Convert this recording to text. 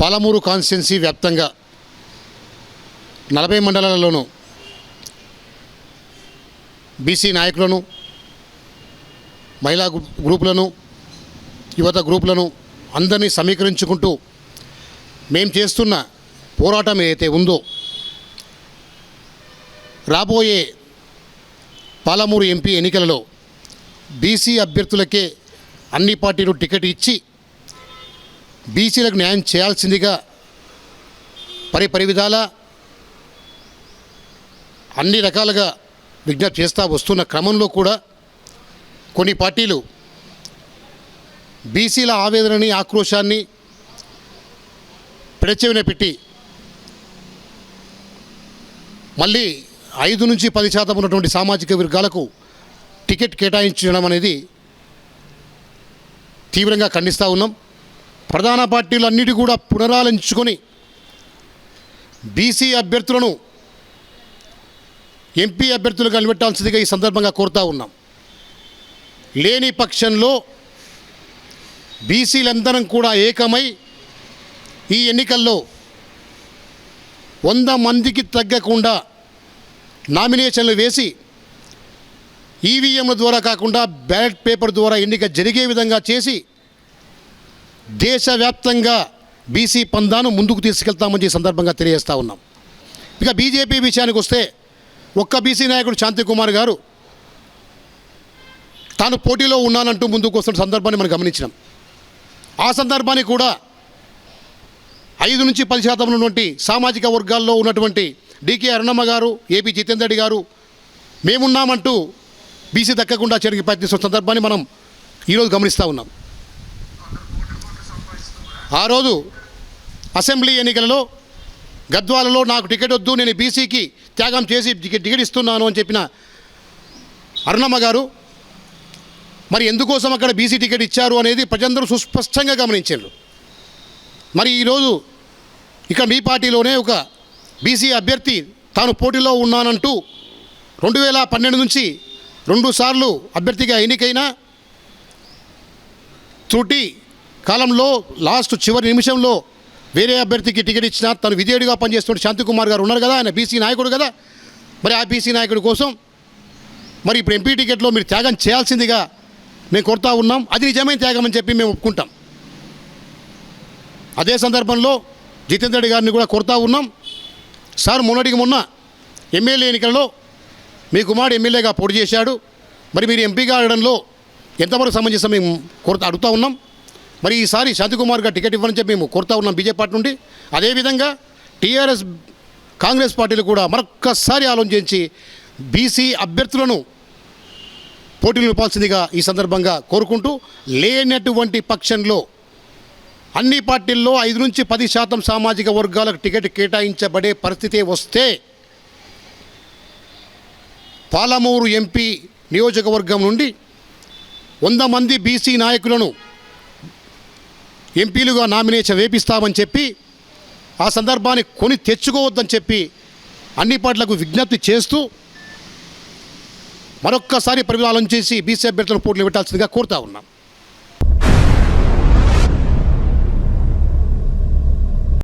Palamuru constituency వ్యాప్తంగా నలభై మండలాలలోనూ BC నాయకులను మహిళా గ్రూపులను యువత గ్రూపులను అందరినీ సమీకరించుకుంటూ మేము చేస్తున్న పోరాటం ఏదైతే ఉందో రాబోయే పాలమూరు ఎంపీ ఎన్నికలలో బీసీ అభ్యర్థులకే అన్ని పార్టీలు టికెట్ ఇచ్చి బీసీలకు న్యాయం చేయాల్సిందిగా పరి పరి విధాల అన్ని రకాలుగా విజ్ఞప్తి చేస్తూ వస్తున్న క్రమంలో కూడా కొన్ని పార్టీలు బీసీల ఆవేదనని ఆక్రోశాన్ని పెడచెవిన పెట్టి మళ్ళీ ఐదు నుంచి పది శాతం ఉన్నటువంటి సామాజిక వర్గాలకు టికెట్ కేటాయించడం అనేది తీవ్రంగా ఖండిస్తూ ఉన్నాం. ప్రధాన పార్టీలన్నిటి కూడా పునరాలించుకొని బీసీ అభ్యర్థులను ఎంపీ అభ్యర్థులుగా నిలబెట్టాల్సిందిగా ఈ సందర్భంగా కోరుతా ఉన్నాం. లేని పక్షంలో బీసీలందరం కూడా ఏకమై ఈ ఎన్నికల్లో వంద మందికి తగ్గకుండా నామినేషన్లు వేసి ఈవీఎంల ద్వారా కాకుండా బ్యాలెట్ పేపర్ ద్వారా ఎన్నిక జరిగే విధంగా చేసి దేశవ్యాప్తంగా బీసీ పందాను ముందుకు తీసుకెళ్తామని ఈ సందర్భంగా తెలియజేస్తూ ఉన్నాం. ఇక బీజేపీ విషయానికి వస్తే ఒక్క బీసీ నాయకుడు శాంతికుమార్ గారు తాను పోటీలో ఉన్నానంటూ ముందుకు వస్తున్న సందర్భాన్ని మనం గమనించినాం. ఆ సందర్భాన్ని కూడా ఐదు నుంచి పది శాతం ఉన్నటువంటి సామాజిక వర్గాల్లో ఉన్నటువంటి డికే అరుణమ్మ గారు ఏపీ జితేందర్ రెడ్డి గారు మేమున్నామంటూ బీసీ దక్కకుండా చేయడానికి ప్రయత్నిస్తున్న సందర్భాన్ని మనం ఈరోజు గమనిస్తూ ఉన్నాం. ఆ రోజు అసెంబ్లీ ఎన్నికలలో గద్వాలలో నాకు టికెట్ వద్దు నేను బీసీకి త్యాగం చేసి టికెట్ టికెట్ ఇస్తున్నాను అని చెప్పిన అరుణమ్మ గారు మరి ఎందుకోసం అక్కడ బీసీ టికెట్ ఇచ్చారు అనేది ప్రజలందరూ సుస్పష్టంగా గమనించారు. మరి ఈరోజు ఇక్కడ మీ పార్టీలోనే ఒక బీసీ అభ్యర్థి తాను పోటీలో ఉన్నానంటూ రెండు వేల పన్నెండు నుంచి రెండు సార్లు అభ్యర్థిగా ఎన్నికైనా త్రుటి కాలంలో లాస్ట్ చివరి నిమిషంలో వేరే అభ్యర్థికి టికెట్ ఇచ్చిన తను విధేయుడిగా పనిచేస్తున్న శాంతికుమార్ గారు ఉన్నారు కదా ఆయన బీసీ నాయకుడు కదా. మరి ఆ బీసీ నాయకుడి కోసం మరి ఇప్పుడు ఎంపీ టికెట్లో మీరు త్యాగం చేయాల్సిందిగా మేము కొడతా ఉన్నాం. అది నిజమైన త్యాగం అని చెప్పి మేము ఒప్పుకుంటాం. అదే సందర్భంలో జితేందర్ రెడ్డి గారిని కూడా కొడతా ఉన్నాం. సార్ మొన్నటికి మొన్న ఎమ్మెల్యే ఎన్నికల్లో మీ కుమారుడు ఎమ్మెల్యేగా పోటీ చేశాడు. మరి మీరు ఎంపీగా ఆడడంలో ఎంతవరకు సమంజసం మేము కొరత అడుగుతా ఉన్నాం. మరి ఈసారి శాంతికుమార్గా టికెట్ ఇవ్వని చెప్పి మేము కోరుతా ఉన్నాం బీజేపీ పార్టీ నుండి. అదేవిధంగా టీఆర్ఎస్ కాంగ్రెస్ పార్టీలు కూడా మరొక్కసారి ఆలోచించి బీసీ అభ్యర్థులను పోటీలు నిలపాల్సిందిగా ఈ సందర్భంగా కోరుకుంటూ లేనటువంటి పక్షంలో అన్ని పార్టీల్లో ఐదు నుంచి పది శాతం సామాజిక వర్గాలకు టికెట్ కేటాయించబడే పరిస్థితి వస్తే పాలమూరు ఎంపీ నియోజకవర్గం నుండి వంద మంది బీసీ నాయకులను ఎంపీలుగా నామినేషన్ వేపిస్తామని చెప్పి ఆ సందర్భాన్ని కొని తెచ్చుకోవద్దని చెప్పి అన్ని పార్టీలకు విజ్ఞప్తి చేస్తూ మరొక్కసారి పరిపాలన చేసి బీసీ అభ్యర్థులను పోటీలు పెట్టాల్సిందిగా కోరుతా ఉన్నాం.